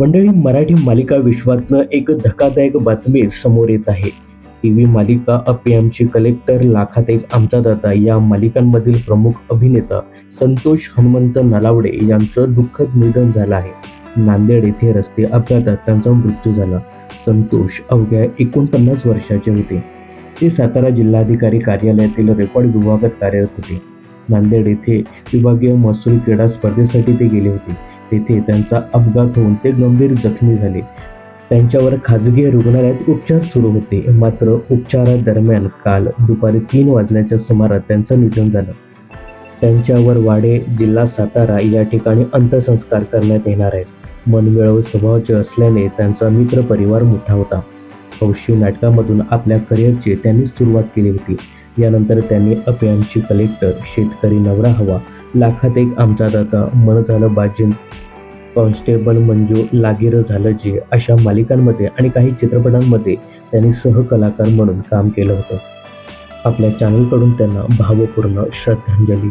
मंडळी मराठी मालिका विश्वातनं एक धक्कादायक बातमी समोर येत आहे. टी व्ही मालिका अपियमची कलेक्टर लाखात एक आमचा दाता या मालिकांमधील प्रमुख अभिनेता संतोष हनुमंत नलावडे यांचं दुःखद निधन झालं आहे. नांदेड येथे रस्ते अपघातात त्यांचा मृत्यू झाला. संतोष अवघ्या एकोणपन्नास वर्षाचे होते. ते सातारा जिल्हाधिकारी कार्यालयातील रेकॉर्ड विभागात कार्यरत होते. नांदेड येथे विभागीय महसूल क्रीडा स्पर्धेसाठी ते गेले होते. तेथे त्यांचा अपघात होऊन ते गंभीर जखमी झाले. त्यांच्यावर खाजगी रुग्णालयात उपचार सुरू होते. मात्र उपचारादरम्यान काल दुपारी तीन वाजण्याच्या सुमारास त्यांचं निधन झालं. त्यांच्यावर वाडे जिल्हा सातारा या ठिकाणी अंत्यसंस्कार करण्यात येणार आहेत. मनमिळव स्वभावाचे असल्याने त्यांचा मित्र परिवार मोठा होता. हौशी नाटकामधून आपल्या करिअरची त्यांनी सुरुवात केली होती. यानंतर त्यांनी अपियांची कलेक्टर शेतकरी नवरा हवा लाखात एक आमचा दाता मन झालं बाजीन कॉन्स्टेबल मंजू लागीर झालं जे अशा मालिकांमध्ये आणि काही चित्रपटांमध्ये त्यांनी सहकलाकार म्हणून काम केलं होतं. आपल्या चॅनलकडून त्यांना भावपूर्ण श्रद्धांजली.